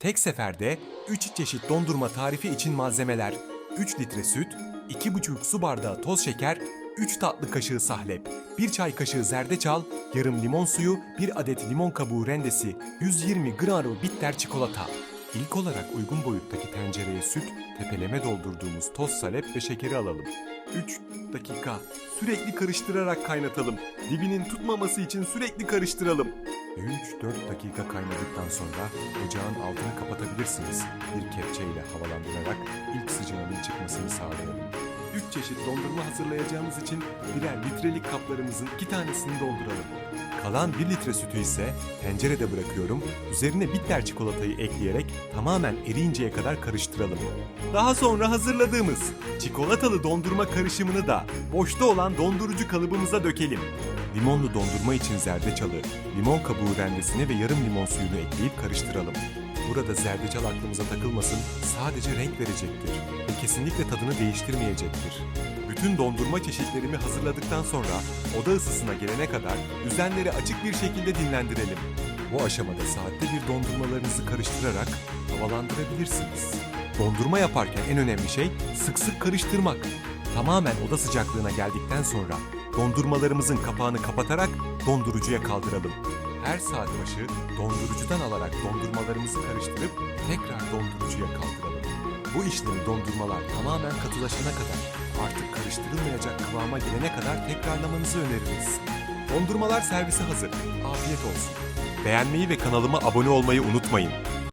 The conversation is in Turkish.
Tek seferde 3 çeşit dondurma tarifi için malzemeler 3 litre süt, 2,5 su bardağı toz şeker, 3 tatlı kaşığı sahlep, 1 çay kaşığı zerdeçal, yarım limon suyu, 1 adet limon kabuğu rendesi, 120 gram bitter çikolata. İlk olarak uygun boyuttaki tencereye süt, tepeleme doldurduğumuz toz salep ve şekeri alalım. 3 dakika. Sürekli karıştırarak kaynatalım. Dibinin tutmaması için sürekli karıştıralım. 3-4 dakika kaynadıktan sonra ocağın altını kapatabilirsiniz. Bir kepçeyle havalandırarak ilk sıcağının çıkmasını sağlayalım. 3 çeşit dondurma hazırlayacağımız için birer litrelik kaplarımızın iki tanesini dolduralım. Kalan 1 litre sütü ise tencerede bırakıyorum. Üzerine bitter çikolatayı ekleyerek tamamen eriyinceye kadar karıştıralım. Daha sonra hazırladığımız çikolatalı dondurma karışımını da boşta olan dondurucu kalıbımıza dökelim. Limonlu dondurma için zerdeçalı, limon kabuğu rendesini ve yarım limon suyunu ekleyip karıştıralım. Burada zerdeçal aklımıza takılmasın, sadece renk verecektir ve kesinlikle tadını değiştirmeyecektir. Bütün dondurma çeşitlerimi hazırladıktan sonra oda ısısına gelene kadar üzerleri açık bir şekilde dinlendirelim. Bu aşamada saatte bir dondurmalarınızı karıştırarak havalandırabilirsiniz. Dondurma yaparken en önemli şey sık sık karıştırmak. Tamamen oda sıcaklığına geldikten sonra dondurmalarımızın kapağını kapatarak dondurucuya kaldıralım. Her saat başı dondurucudan alarak dondurmalarımızı karıştırıp tekrar dondurucuya kaldıralım. Bu işlemi dondurmalar tamamen katılaşana kadar artık karıştırılmayacak kıvama gelene kadar tekrarlamanızı öneririz. Dondurmalar servise hazır. Afiyet olsun. Beğenmeyi ve kanalıma abone olmayı unutmayın.